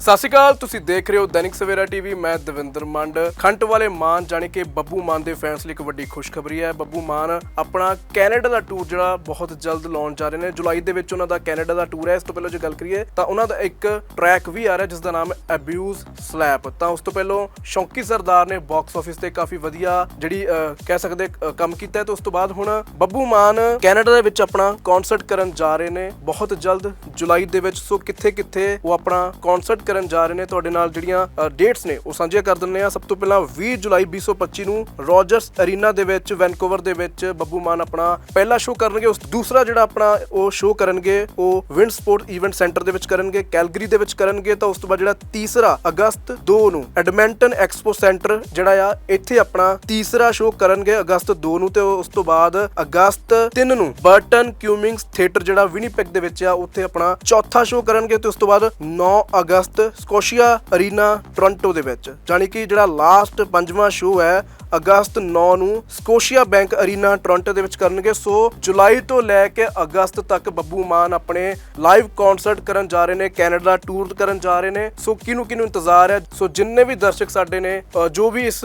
ਸਤਿ ਸ਼੍ਰੀ ਅਕਾਲ, ਤੁਸੀਂ ਦੇਖ ਰਹੇ ਹੋ ਦੈਨਿਕ ਸਵੇਰਾ ਟੀਵੀ, ਮੈਂ ਦਵਿੰਦਰ ਮੰਡ। ਖੰਟ ਵਾਲੇ ਮਾਨ ਜਾਣੀ ਕਿ ਬੱਬੂ ਮਾਨ ਦੇ ਫੈਨਸ ਲਈ ਇੱਕ ਵੱਡੀ ਖੁਸ਼ਖਬਰੀ ਹੈ। ਬੱਬੂ ਮਾਨ ਆਪਣਾ ਕੈਨੇਡਾ ਦਾ ਟੂਰ ਜਿਹੜਾ ਬਹੁਤ ਜਲਦ ਲਾਉਣ ਜਾ ਰਹੇ ਨੇ। ਜੁਲਾਈ ਦੇ ਵਿੱਚ ਉਹਨਾਂ ਦਾ ਕੈਨੇਡਾ ਦਾ ਟੂਰ ਹੈ। ਇਸ ਤੋਂ ਪਹਿਲਾਂ ਜੇ ਗੱਲ ਕਰੀਏ, ਤਾਂ ਉਹਨਾਂ ਦਾ ਇੱਕ ਟਰੈਕ ਵੀ ਆ ਰਿਹਾ, ਜਿਸ ਦਾ ਨਾਮ ਹੈ ਅਬਿਊਜ਼ ਸਲੈਪ ਤਾਂ ਉਸ ਤੋਂ ਪਹਿਲਾਂ ਸ਼ੌਂਕੀ ਸਰਦਾਰ ਨੇ ਬਾਕਸ ਆਫਿਸ ਤੇ ਕਾਫੀ ਵਧੀਆ ਜਿਹੜੀ ਕਹਿ ਸਕਦੇ ਕੰਮ ਕੀਤਾ ਹੈ। ਤੇ ਉਸ ਤੋਂ ਬਾਅਦ ਹੁਣ ਬੱਬੂ ਮਾਨ ਕੈਨੇਡਾ ਦੇ ਵਿੱਚ ਆਪਣਾ ਕਨਸਰਟ ਕਰਨ ਜਾ ਰਹੇ ਨੇ। ਬਹੁਤ ਜਲਦ ਜੁਲਾਈ ਦੇ ਵਿੱਚ। ਸੋ ਕਿੱਥੇ ਕਿੱਥੇ ਉਹ ਆਪਣਾ ਕਨਸਰਟ ਕਰਨ ਜਾ ਰਹੇ ਨੇ, ਤੁਹਾਡੇ ਨਾਲ ਜਿਹੜੀਆਂ ਡੇਟਸ ਨੇ, ਉਹ ਸਾਂਝੀਆਂ ਕਰ ਦਿੰਨੇ ਆ ਸਭ ਤੋਂ ਪਹਿਲਾਂ 20 ਜੁਲਾਈ 2025 ਨੂੰ ਰੋਜਰਸ ਅਰੀਨਾ ਦੇ ਵਿੱਚ, ਵੈਨਕੂਵਰ ਦੇ ਵਿੱਚ ਬੱਬੂ ਮਾਨ ਆਪਣਾ ਪਹਿਲਾ ਸ਼ੋਅ ਕਰਨਗੇ। ਉਸ ਦੂਸਰਾ ਜਿਹੜਾ ਆਪਣਾ ਉਹ ਸ਼ੋਅ ਕਰਨਗੇ, ਉਹ ਵਿੰਡ ਸਪੋਰਟ ਇਵੈਂਟ ਸੈਂਟਰ ਦੇ ਵਿੱਚ ਕਰਨਗੇ, ਕੈਲਗਰੀ ਦੇ ਵਿੱਚ ਕਰਨਗੇ। ਤਾਂ ਉਸ ਤੋਂ ਬਾਅਦ ਜਿਹੜਾ ਤੀਸਰਾ ਅਗਸਤ 2 ਨੂੰ ਐਡਮਿੰਟਨ ਐਕਸਪੋ ਸੈਂਟਰ, ਜਿਹੜਾ ਆ, ਇੱਥੇ ਆਪਣਾ ਤੀਸਰਾ ਸ਼ੋਅ ਕਰਨਗੇ ਅਗਸਤ 2 ਨੂੰ। ਤੇ ਉਸ ਤੋਂ ਬਾਅਦ ਅਗਸਤ 3 ਨੂੰ ਬਰਟਨ ਕਿਊਮਿੰਗਸ ਥੀਏਟਰ, ਜਿਹੜਾ ਵਿਨੀਪੈਗ ਦੇ ਵਿੱਚ ਆ, ਉੱਥੇ ਆਪਣਾ ਚੌਥਾ ਸ਼ੋਅ ਕਰਨਗੇ। ਤੇ ਉਸ ਤੋਂ ਬਾਅਦ 9 ਅਗਸਤ ਸਕੋਸ਼ੀਆ ਅਰੀਨਾ ਟੋਰਾਂਟੋ ਦੇ ਵਿੱਚ, ਜਾਣੀ ਕਿ ਜਿਹੜਾ ਲਾਸਟ ਪੰਜਵਾਂ ਸ਼ੋਅ ਹੈ ਅਗਸਤ 9 ਨੂੰ ਸਕੋਸ਼ੀਆ ਬੈਂਕ ਅਰੀਨਾ ਟੋਰਾਂਟੋ ਦੇ ਵਿੱਚ ਕਰਨਗੇ। ਸੋ ਜੁਲਾਈ ਤੋਂ ਲੈ ਕੇ ਅਗਸਤ ਤੱਕ ਬੱਬੂ ਮਾਨ ਆਪਣੇ ਲਾਈਵ ਕਨਸਰਟ ਕਰਨ ਜਾ ਰਹੇ ਨੇ, ਕੈਨੇਡਾ ਟੂਰ ਕਰਨ ਜਾ ਰਹੇ ਨੇ। ਸੋ ਕਿਹਨੂੰ ਕਿਹਨੂੰ ਇੰਤਜ਼ਾਰ ਹੈ? ਸੋ ਜਿੰਨੇ ਵੀ ਦਰਸ਼ਕ ਸਾਡੇ ਨੇ ਜੋ ਵੀ ਇਸ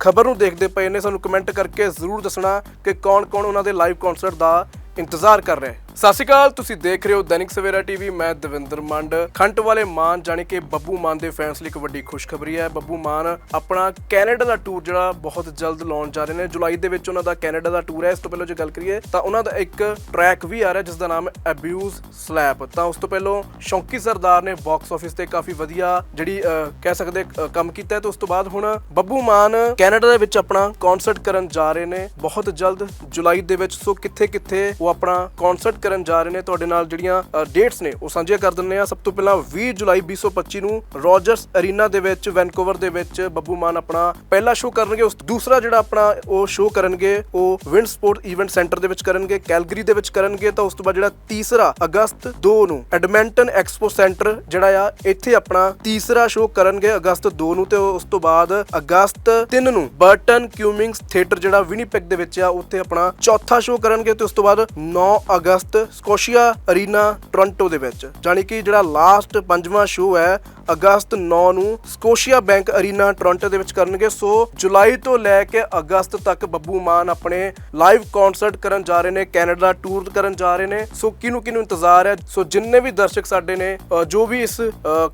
ਖਬਰ ਨੂੰ ਦੇਖਦੇ ਪਏ ਨੇ, ਸਾਨੂੰ ਕਮੈਂਟ ਕਰਕੇ ਜ਼ਰੂਰ ਦੱਸਣਾ ਕਿ ਕੌਣ-ਕੌਣ ਉਹਨਾਂ ਦੇ ਲਾਈਵ ਕਨਸਰਟ ਦਾ ਇੰਤਜ਼ਾਰ ਕਰ ਰਿਹਾ। ਹੈ ਸਤਿ ਸ਼੍ਰੀ ਅਕਾਲ ਤੁਸੀਂ ਦੇਖ ਰਹੇ ਹੋ ਦੈਨਿਕ ਸਵੇਰਾ ਟੀਵੀ ਮੈਂ ਦਵਿੰਦਰ ਮੰਡ। ਖੰਟ ਵਾਲੇ ਮਾਨ ਜਾਣੀ ਕਿ ਬੱਬੂ ਮਾਨ ਦੇ ਫੈਨਸ ਲਈ ਇੱਕ ਵੱਡੀ ਖੁਸ਼ਖਬਰੀ ਹੈ। ਬੱਬੂ ਮਾਨ ਆਪਣਾ ਕੈਨੇਡਾ ਦਾ ਟੂਰ ਜਿਹੜਾ ਬਹੁਤ ਜਲਦ ਲਾਉਣ ਜਾ ਰਹੇ ਨੇ। ਜੁਲਾਈ ਦੇ ਵਿੱਚ ਉਹਨਾਂ ਦਾ ਕੈਨੇਡਾ ਦਾ ਟੂਰ ਹੈ। ਇਸ ਤੋਂ ਪਹਿਲਾਂ ਜੇ ਗੱਲ ਕਰੀਏ ਤਾਂ ਉਹਨਾਂ ਦਾ ਇੱਕ ਟਰੈਕ ਵੀ ਆ ਰਿਹਾ ਜਿਸ ਦਾ ਨਾਮ ਹੈ ਅਬਿਊਜ਼ ਸਲੈਪ ਤਾਂ ਉਸ ਤੋਂ ਪਹਿਲਾਂ ਸ਼ੌਂਕੀ ਸਰਦਾਰ ਨੇ ਬਾਕਸ ਆਫਿਸ ਤੇ ਕਾਫੀ ਵਧੀਆ ਜਿਹੜੀ ਅਹ, ਕਹਿ ਸਕਦੇ ਕੰਮ ਕੀਤਾ ਹੈ। ਤੇ ਉਸ ਤੋਂ ਬਾਅਦ ਹੁਣ ਬੱਬੂ ਮਾਨ ਕੈਨੇਡਾ ਦੇ ਵਿੱਚ ਆਪਣਾ ਕਨਸਰਟ ਕਰਨ ਜਾ ਰਹੇ ਨੇ। ਬਹੁਤ ਜਲਦ ਜੁਲਾਈ ਦੇ ਵਿੱਚ। ਸੋ ਕਿੱਥੇ ਕਿੱਥੇ ਉਹ ਆਪਣਾ ਕਨਸਰਟ ਕਰਨ ਜਾ ਰਹੇ ਨੇ, ਤੁਹਾਡੇ ਨਾਲ ਜਿਹੜੀਆਂ ਡੇਟਸ ਨੇ, ਉਹ ਸਾਂਝੀਆਂ ਕਰ ਦਿੰਨੇ ਆ ਸਭ ਤੋਂ ਪਹਿਲਾਂ 20 ਜੁਲਾਈ 2025 ਨੂੰ ਰੋਜਰਸ ਅਰੀਨਾ ਦੇ ਵਿੱਚ, ਵੈਨਕੂਵਰ ਦੇ ਵਿੱਚ ਬੱਬੂ ਮਾਨ ਆਪਣਾ ਪਹਿਲਾ ਸ਼ੋਅ ਕਰਨਗੇ। ਉਸ ਦੂਸਰਾ ਜਿਹੜਾ ਆਪਣਾ ਉਹ ਸ਼ੋਅ ਕਰਨਗੇ, ਉਹ ਵਿੰਡ ਸਪੋਰਟ ਇਵੈਂਟ ਸੈਂਟਰ ਦੇ ਵਿੱਚ ਕਰਨਗੇ, ਕੈਲਗਰੀ ਦੇ ਵਿੱਚ ਕਰਨਗੇ। ਤਾਂ ਉਸ ਤੋਂ ਬਾਅਦ ਜਿਹੜਾ ਤੀਸਰਾ ਅਗਸਤ 2 ਨੂੰ ਐਡਮਿੰਟਨ ਐਕਸਪੋ ਸੈਂਟਰ ਜਿਹੜਾ ਆ, ਇੱਥੇ ਆਪਣਾ ਤੀਸਰਾ ਸ਼ੋਅ ਕਰਨਗੇ ਅਗਸਤ 2 ਨੂੰ। ਤੇ ਉਸ ਤੋਂ ਬਾਅਦ ਅਗਸਤ 3 ਨੂੰ ਬਰਟਨ ਕਿਊਮਿੰਗਸ ਥੀਏਟਰ ਜਿਹੜਾ ਵਿਨੀਪੈਗ ਦੇ ਵਿੱਚ ਆ, ਉੱਥੇ ਆਪਣਾ ਚੌਥਾ ਸ਼ੋਅ ਕਰਨਗੇ। ਤੇ ਉਸ ਤੋਂ ਬਾਅਦ 9 ਅਗਸਤ ਸਕੋਸ਼ੀਆ ਅਰੀਨਾ ਟੋਰਾਂਟੋ ਦੇ ਵਿੱਚ, ਜਾਣੀ ਕਿ ਜਿਹੜਾ ਲਾਸਟ ਪੰਜਵਾਂ ਸ਼ੋਅ ਹੈ ਅਗਸਤ 9 ਨੂੰ ਸਕੋਸ਼ੀਆ ਬੈਂਕ ਅਰੀਨਾ ਟੋਰਾਂਟੋ ਦੇ ਵਿੱਚ ਕਰਨਗੇ। ਸੋ ਜੁਲਾਈ ਤੋਂ ਲੈ ਕੇ ਅਗਸਤ ਤੱਕ ਬੱਬੂ ਮਾਨ ਆਪਣੇ ਲਾਈਵ ਕਨਸਰਟ ਕਰਨ ਜਾ ਰਹੇ ਨੇ, ਕੈਨੇਡਾ ਟੂਰ ਕਰਨ ਜਾ ਰਹੇ ਨੇ। ਸੋ ਕਿਹਨੂੰ ਕਿਹਨੂੰ ਇੰਤਜ਼ਾਰ ਹੈ? ਸੋ ਜਿੰਨੇ ਵੀ ਦਰਸ਼ਕ ਸਾਡੇ ਨੇ ਜੋ ਵੀ ਇਸ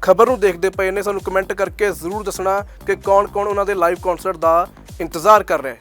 ਖਬਰ ਨੂੰ ਦੇਖਦੇ ਪਏ ਨੇ, ਸਾਨੂੰ ਕਮੈਂਟ ਕਰਕੇ ਜ਼ਰੂਰ ਦੱਸਣਾ ਕਿ ਕੌਣ-ਕੌਣ ਉਹਨਾਂ ਦੇ ਲਾਈਵ ਕਨਸਰਟ ਦਾ ਇੰਤਜ਼ਾਰ ਕਰ ਰਿਹਾ ਹੈ।